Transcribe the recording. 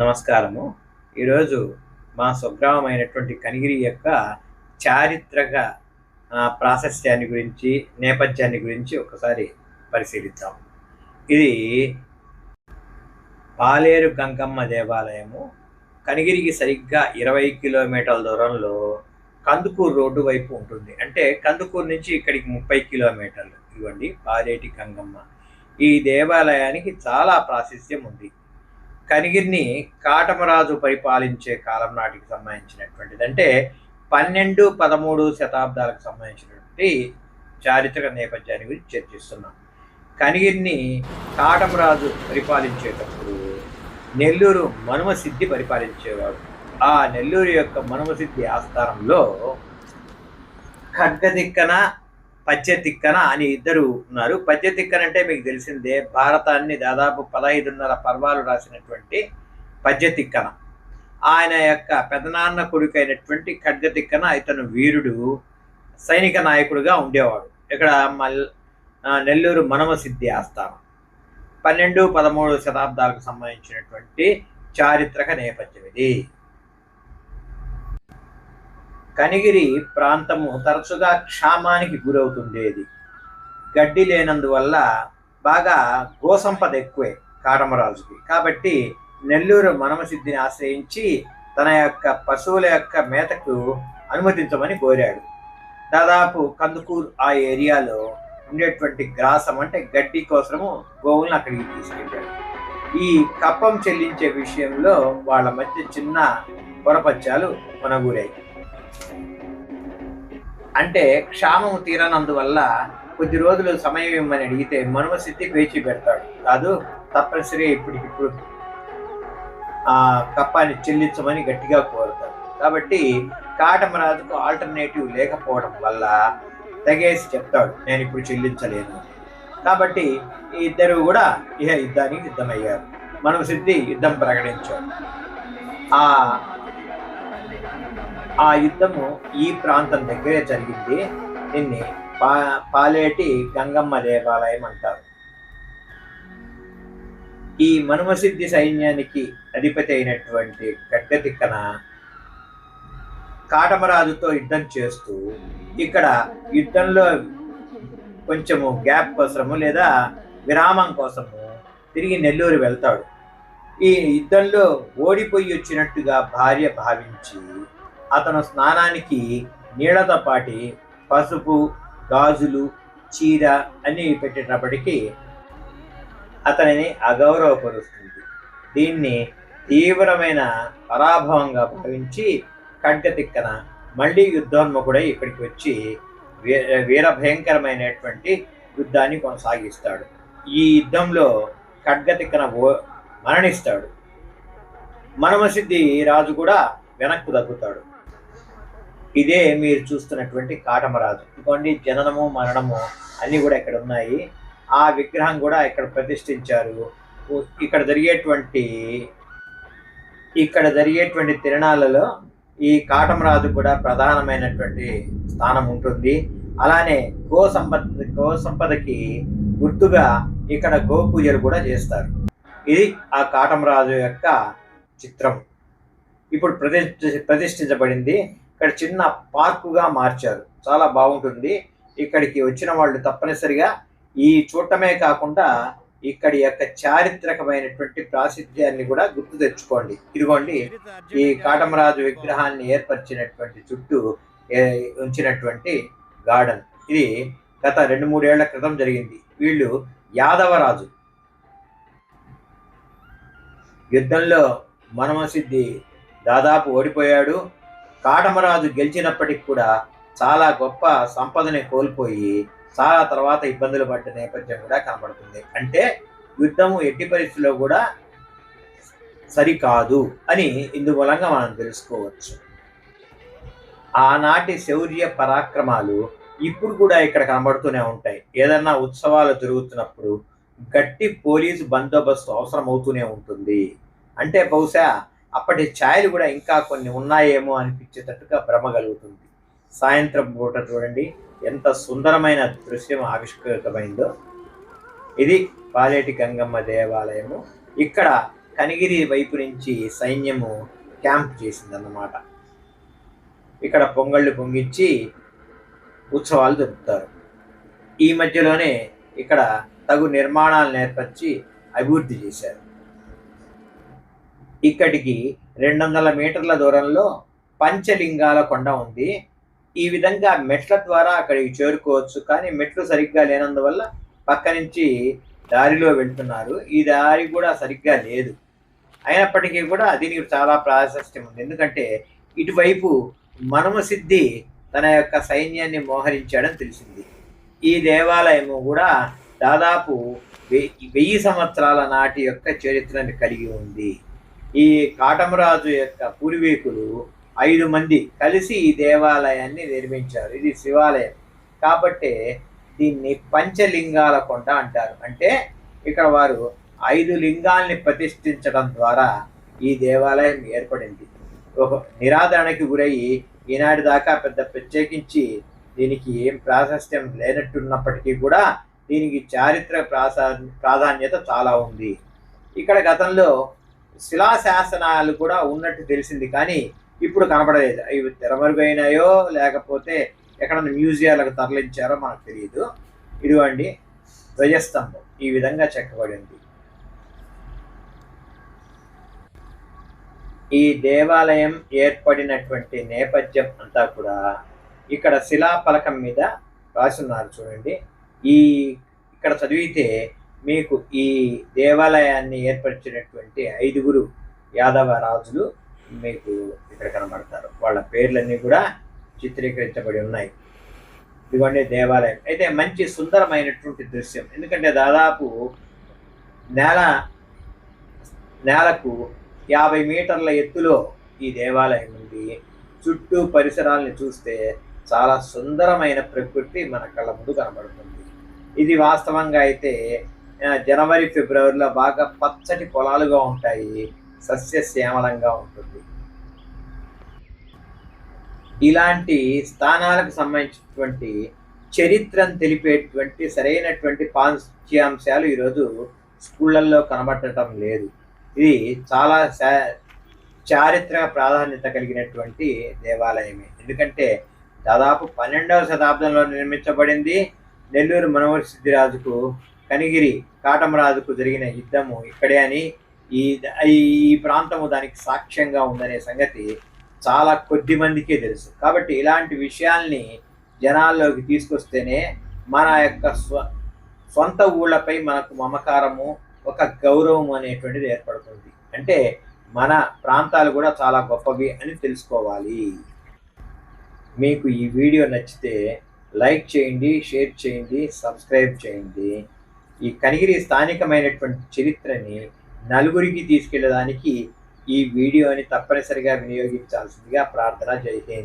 నమస్కారము. ఈరోజు మా స్వగ్రామమైనటువంటి కనిగిరి యొక్క చారిత్రక ప్రాశస్త్యాన్ని గురించి నేపథ్యాన్ని గురించి ఒకసారి పరిశీలిద్దాం. ఇది పాలేరు గంగమ్మ దేవాలయము. కనిగిరికి సరిగ్గా ఇరవై కిలోమీటర్ల దూరంలో కందుకూరు రోడ్డు వైపు ఉంటుంది. అంటే కందుకూరు నుంచి ఇక్కడికి ముప్పై కిలోమీటర్లు. ఇవ్వండి పాలేటి గంగమ్మ. ఈ దేవాలయానికి చాలా ప్రాశస్త్యం ఉంది. కనిగిరిని కాటమరాజు పరిపాలించే కాలం నాటికి సంబంధించినటువంటిది. అంటే పన్నెండు పదమూడు శతాబ్దాలకు సంబంధించినటువంటి చారిత్రక నేపథ్యాన్ని గురించి చర్చిస్తున్నాం. కనిగిరిని కాటమరాజు పరిపాలించేటప్పుడు నెల్లూరు మనుమసిద్ధి పరిపాలించేవాడు. ఆ నెల్లూరు యొక్క మనుమసిద్ధి ఆస్థానంలో ఖడ్గదిక్కన పచ్చతిక్కన అని ఇద్దరు ఉన్నారు. పచ్చతిక్కన అంటే మీకు తెలిసిందే భారతాన్ని దాదాపు పదహైదున్నర పర్వాలు రాసినటువంటి పద్యతిక్కన ఆయన యొక్క పెదనాన్న కొడుకైనటువంటి ఖడ్గతిక్కన ఇతను వీరుడు సైనిక నాయకుడిగా ఉండేవాడు. ఇక్కడ మల్ నెల్లూరు మనమసిద్ధి ఆస్థానం. పన్నెండు పదమూడు శతాబ్దాలకు సంబంధించినటువంటి చారిత్రక నేపథ్యం ఇది. కనిగిరి ప్రాంతము తరచుగా క్షామానికి గురవుతుండేది. గడ్డి లేనందువల్ల బాగా గోసంపద ఎక్కువే కాటమరాజుకి కాబట్టి నెల్లూరు మనమసిద్ధిని ఆశ్రయించి తన యొక్క పశువుల యొక్క మేతకు అనుమతించమని కోరాడు. దాదాపు కందుకూరు ఆ ఏరియాలో ఉండేటువంటి గ్రాసం అంటే గడ్డి కోసము గోవులను అక్కడికి తీసుకెళ్ళాడు. ఈ కప్పం చెల్లించే విషయంలో వాళ్ళ మధ్య చిన్న పొరపత్యాలు కొనగూరాయి. అంటే క్షామము తీరనందువల్ల కొద్ది రోజులు సమయం ఇమ్మని అడిగితే మనుమసిద్ధి వేచి పెడతాడు. కాదు తప్పనిసరిగా ఇప్పటికిప్పుడు ఆ కప్పాన్ని చెల్లించమని గట్టిగా కోరుతాడు. కాబట్టి కాటమరాజుకు ఆల్టర్నేటివ్ లేకపోవడం వల్ల తెగేసి చెప్తాడు నేను ఇప్పుడు చెల్లించలేను. కాబట్టి ఈ ఇద్దరు కూడా ఇహ యుద్ధానికి సిద్ధమయ్యారు. మనుమసిద్ధి యుద్ధం ప్రకటించాడు. ఆ ఆ యుద్ధము ఈ ప్రాంతం దగ్గరే జరిగింది. దీన్ని పా పాలేటి గంగమ్మ దేవాలయం అంటారు. ఈ మనుమసిద్ధి సైన్యానికి అధిపతి అయినటువంటి గడ్డతిక్కన కాటమరాజుతో యుద్ధం చేస్తూ ఇక్కడ యుద్ధంలో కొంచెము గ్యాప్ కోసము లేదా విరామం కోసము తిరిగి నెల్లూరు వెళ్తాడు. ఈ యుద్ధంలో ఓడిపోయి వచ్చినట్టుగా భార్య భావించి అతను స్నానానికి నీళ్ళతో పాటి పసుపు గాజులు చీర అని పెట్టేటప్పటికీ అతనిని అగౌరవపరుస్తుంది. దీన్ని తీవ్రమైన పరాభవంగా భావించి ఖడ్గతిక్కన మళ్ళీ యుద్ధోన్ముఖుడై ఇక్కడికి వచ్చి వీర భయంకరమైనటువంటి యుద్ధాన్ని కొనసాగిస్తాడు. ఈ యుద్ధంలో ఖడ్గతిక్కన ఓ- మరణిస్తాడు. మనమసిద్ధి రాజు కూడా వెనక్కు తగ్గుతాడు. ఇదే మీరు చూస్తున్నటువంటి కాటమరాజు. ఇదిగోండి జననము మరణము అన్నీ కూడా ఇక్కడ ఉన్నాయి. ఆ విగ్రహం కూడా ఇక్కడ ప్రతిష్ఠించారు. ఇక్కడ జరిగేటువంటి ఇక్కడ జరిగేటువంటి తిరణాలలో ఈ కాటమరాజు కూడా ప్రధానమైనటువంటి స్థానం ఉంటుంది. అలానే గో సంపద గో సంపదకి గుర్తుగా ఇక్కడ గో పూజలు కూడా చేస్తారు. ఇది ఆ కాటమరాజు యొక్క చిత్రం. ఇప్పుడు ప్రతి ప్రతిష్ఠించబడింది. ఇక్కడ చిన్న పార్కుగా మార్చారు. చాలా బాగుంటుంది. ఇక్కడికి వచ్చిన వాళ్ళు తప్పనిసరిగా ఈ చూడటమే కాకుండా ఇక్కడి యొక్క చారిత్రకమైనటువంటి ప్రాసిద్ధ్యాన్ని కూడా గుర్తు తెచ్చుకోండి. ఇదిగోండి ఈ కాటమరాజు విగ్రహాన్ని ఏర్పరిచినటువంటి చుట్టూ ఉంచినటువంటి గార్డెన్. ఇది గత రెండు మూడేళ్ళ క్రితం జరిగింది. వీళ్ళు యాదవరాజు. యుద్ధంలో మనమసిద్ధి దాదాపు ఓడిపోయాడు. కాటమరాజు గెలిచినప్పటికి కూడా చాలా గొప్ప సంపదని కోల్పోయి చాలా తర్వాత ఇబ్బందులు పడ్డ నేపథ్యం కూడా కనబడుతుంది. అంటే యుద్ధము ఎట్టి పరిస్థితుల్లో కూడా సరికాదు అని ఇందుమూలంగా మనం తెలుసుకోవచ్చు. ఆనాటి శౌర్య పరాక్రమాలు ఇప్పుడు కూడా ఇక్కడ కనబడుతూనే ఉంటాయి. ఏదన్నా ఉత్సవాలు జరుగుతున్నప్పుడు గట్టి పోలీసు బందోబస్తు అవసరం అవుతూనే ఉంటుంది. అంటే బహుశా అప్పటి ఛాయలు కూడా ఇంకా కొన్ని ఉన్నాయేమో అనిపించేటట్టుగా భ్రమ కలుగుతుంది. సాయంత్రం పూట చూడండి ఎంత సుందరమైన దృశ్యం ఆవిష్కృతమైందో. ఇది పాలేటి గంగమ్మ దేవాలయము. ఇక్కడ కనిగిరి వైపు నుంచి సైన్యము క్యాంప్ చేసిందన్నమాట. ఇక్కడ పొంగళ్ళు పొంగించి ఉత్సవాలు జరుపుతారు. ఈ మధ్యలోనే ఇక్కడ తగు నిర్మాణాలు నేర్పరిచి అభివృద్ధి చేశారు. ఇక్కడికి రెండు వందల మీటర్ల దూరంలో పంచలింగాల కొండ ఉంది. ఈ విధంగా మెట్ల ద్వారా అక్కడికి చేరుకోవచ్చు. కానీ మెట్లు సరిగ్గా లేనందువల్ల పక్క నుంచి దారిలో వెళ్తున్నారు. ఈ దారి కూడా సరిగ్గా లేదు. అయినప్పటికీ కూడా దీనికి చాలా ప్రాశస్త్యం ఉంది. ఎందుకంటే ఇటువైపు మనము సిద్ధి తన యొక్క సైన్యాన్ని మోహరించాడని తెలిసింది. ఈ దేవాలయము కూడా దాదాపు వెయ్యి వెయ్యి సంవత్సరాల నాటి యొక్క చరిత్రను కలిగి ఉంది. ఈ కాటమరాజు యొక్క పూర్వీకులు ఐదు మంది కలిసి ఈ దేవాలయాన్ని నిర్మించారు. ఇది శివాలయం. కాబట్టి దీన్ని పంచలింగాల కొండ అంటారు. అంటే ఇక్కడ వారు ఐదు లింగాల్ని ప్రతిష్ఠించడం ద్వారా ఈ దేవాలయం ఏర్పడింది. ఒక నిరాదరణకి గురయ్యి ఈనాటి దాకా పెద్ద ప్రత్యేకించి దీనికి ఏం ప్రాశస్త్యం లేనట్టున్నప్పటికీ కూడా దీనికి చారిత్రక ప్రాసా ప్రాధాన్యత చాలా ఉంది. ఇక్కడ గతంలో శిలాశాసనాలు కూడా ఉన్నట్టు తెలిసింది కానీ ఇప్పుడు కనపడలేదు. ఇవి తెరమరుగైనాయో లేకపోతే ఎక్కడన్నా మ్యూజియాలకు తరలించారో మనకు తెలియదు. ఇదిగోండి ధ్వజస్తంభం ఈ విధంగా చెక్కబడింది ఈ దేవాలయం ఏర్పడినటువంటి నేపథ్యం అంతా కూడా ఇక్కడ శిలాఫలకం మీద రాసున్నారు చూడండి. ఈ ఇక్కడ చదివితే మీకు ఈ దేవాలయాన్ని ఏర్పరిచినటువంటి ఐదుగురు యాదవ రాజులు మీకు ఇక్కడ కనబడతారు. వాళ్ళ పేర్లన్నీ కూడా చిత్రీకరించబడి ఉన్నాయి. ఇదిగోండి దేవాలయం. అయితే మంచి సుందరమైనటువంటి దృశ్యం. ఎందుకంటే దాదాపు నేల నేలకు యాభై మీటర్ల ఎత్తులో ఈ దేవాలయం ఉంది. చుట్టూ పరిసరాల్ని చూస్తే చాలా సుందరమైన ప్రకృతి మన కళ్ళ ముందు కనబడుతుంది. ఇది వాస్తవంగా అయితే జనవరి ఫిబ్రవరిలో బాగా పచ్చటి పొలాలుగా ఉంటాయి. సస్యశ్యామలంగా ఉంటుంది. ఇలాంటి స్థానాలకు సంబంధించినటువంటి చరిత్రను తెలిపేటువంటి సరైనటువంటి పాఠ్యాంశాలు ఈరోజు స్కూళ్ళల్లో కనబడటం లేదు. ఇది చాలా చారిత్రక ప్రాధాన్యత కలిగినటువంటి దేవాలయమే. ఎందుకంటే దాదాపు పన్నెండవ శతాబ్దంలో నిర్మించబడింది నెల్లూరు మనోహర్ సిద్ధిరాజుకు కనిగిరి కాటమరాజుకు జరిగిన యుద్ధము ఇక్కడే అని ఈ ఈ ప్రాంతము దానికి సాక్ష్యంగా ఉందనే సంగతి చాలా కొద్ది మందికే తెలుసు. కాబట్టి ఇలాంటి విషయాల్ని జనాల్లోకి తీసుకొస్తేనే మన యొక్క స్వ సొంత ఊళ్ళపై మనకు మమకారము ఒక గౌరవం అనేటువంటిది ఏర్పడుతుంది. అంటే మన ప్రాంతాలు కూడా చాలా గొప్పవి అని తెలుసుకోవాలి. మీకు ఈ వీడియో నచ్చితే లైక్ చేయండి షేర్ చేయండి సబ్స్క్రైబ్ చేయండి. ఈ కనిగిరి స్థానికమైనటువంటి చరిత్రని నలుగురికి తీసుకెళ్ళడానికి ఈ వీడియోని తప్పనిసరిగా వినియోగించాల్సిందిగా ప్రార్థన జరిగింది